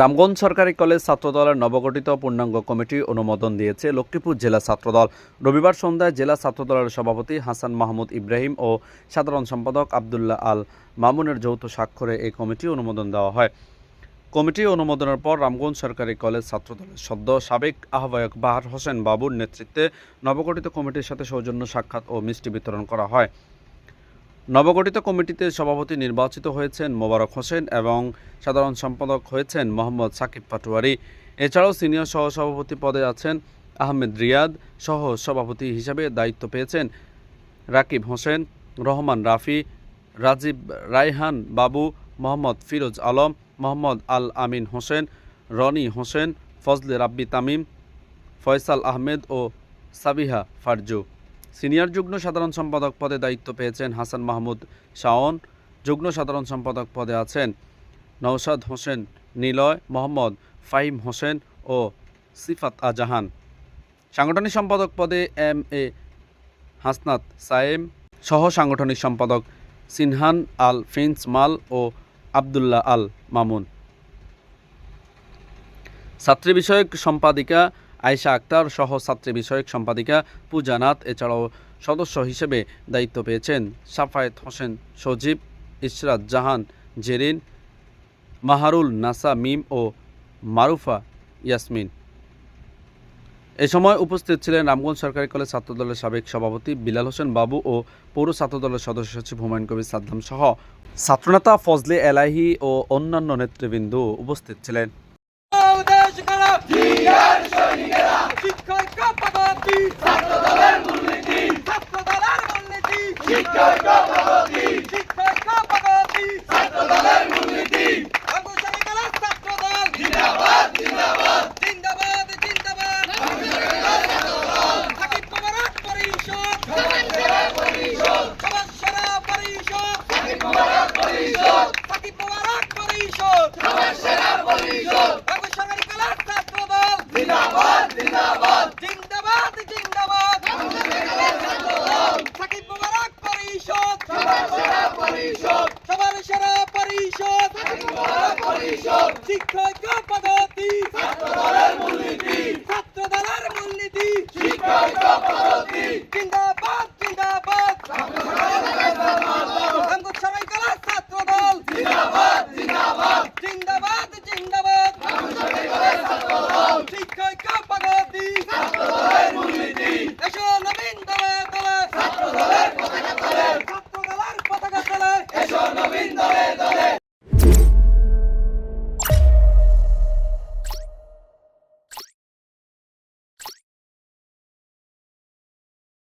রামগঞ্জ সরকারি কলেজ ছাত্রদলের নবগঠিত পূর্ণাঙ্গ কমিটি অনুমোদন দিয়েছে লক্ষ্মীপুর জেলা ছাত্রদল। রবিবার সন্ধ্যায় জেলা ছাত্রদলের সভাপতি হাসান মাহমুদ ইব্রাহিম ও সাধারণ সম্পাদক আবদুল্লাহ আল মামুনের যৌথ স্বাক্ষরে এই কমিটি অনুমোদন দেওয়া হয়। কমিটি অনুমোদনের পর রামগঞ্জ সরকারি কলেজ ছাত্রদলের সদ্য সাবেক আহ্বায়ক বাহার হোসেন বাবুর নেতৃত্বে নবগঠিত কমিটির সাথে সৌজন্য সাক্ষাৎ ও মিষ্টি বিতরণ করা হয়। নবগঠিত কমিটিতে সভাপতি নির্বাচিত হয়েছেন মোবারক হোসেন এবং সাধারণ সম্পাদক হয়েছেন মোহাম্মদ সাকিব পাটোয়ারি। এছাড়াও সিনিয়র সহসভাপতি পদে আছেন আহমেদ রিয়াদ সহ সভাপতি হিসাবে দায়িত্ব পেয়েছেন রাকিব হোসেন, রহমান রাফি, রাজীব রায়হান বাবু, মোহাম্মদ ফিরোজ আলম, মোহাম্মদ আল আমিন হোসেন, রনি হোসেন, ফজলে রাব্বি তামিম, ফয়সাল আহমেদ ও সাবিহা ফারজু। সিনিয়র যুগ্ম সাধারণ সম্পাদক পদে দায়িত্ব পেয়েছেন হাসান মাহমুদ শাওন। যুগ্ম সাধারণ সম্পাদক পদে আছেন নওশাদ হোসেন নিলয়, মোহাম্মদ ফাহিম হোসেন ও সিফাত আজাহান। সাংগঠনিক সম্পাদক পদে এম এ হাসনাত সায়েম, সহ সাংগঠনিক সম্পাদক সিনহান আল ফিন্স মাল ও আবদুল্লাহ আল মামুন। ছাত্রী বিষয়ক সম্পাদিকা আয়েশা আক্তার সহ ছাত্রী বিষয়ক সম্পাদিকা পূজা নাথ, এছাড়াও সদস্য হিসেবে দায়িত্ব পেয়েছেন সাফায়েত হোসেন সজীব, ইশরাত জাহান, জেরিন, মাহারুল নাসা মিম ও মারুফা ইয়াসমিন। এ সময় উপস্থিত ছিলেন রামগঞ্জ সরকারি কলেজ ছাত্রদলের সাবেক সভাপতি বিলাল হোসেন বাবু ও পৌর ছাত্রদলের সদস্য সচিব হুমায়ুন কবির সাদ্দাম সহ। ছাত্রনেতা ফজলে এলাহি ও অন্যান্য নেতৃবৃন্দ উপস্থিত ছিলেন। গেলা জিয়ার সৈনিকেরা। শিক্ষক পদ্ধতি ছাত্র দলের মূলনীতি ছাত্র দলের মূলনীতি শিক্ষক পদ্ধতি শিক্ষক পদ্ধতি ছাত্র দলের মূলনীতি ছাত্র দল জিন্দাবাদ জিন্দাবাদ। জিন্দাবাদ জিন্দাবাদ। সাকিব মোবারক পরিষদ। পরিষদ সবার পরিষদ। সাকিব মোবারক পরিষদ। সাকিব মোবারক পরিষদ। সবার পরিষদ অবসরের কলা ছাত্র দল জিন্দাবাদ জিন্দাবাদ জিন্দাবাদ জিন্দাবাদ সাকিব মোবারক পরিষদ সবার সেরা পরিষদ। পরিষদ। শিক্ষক পদ্ধতি ছাত্র দলের মূলনীতি। ছাত্র দলের মূলনীতি। শিক্ষক পদ্ধতি জিন্দাবাদ জিন্দাবাদ। আমগুট সরাই কলা ছাত্র দল জিন্দাবাদ। জিন্দাবাদ জিন্দাবাদ। জিন্দাবাদ শিক্ষক পদ্ধতি ছাত্র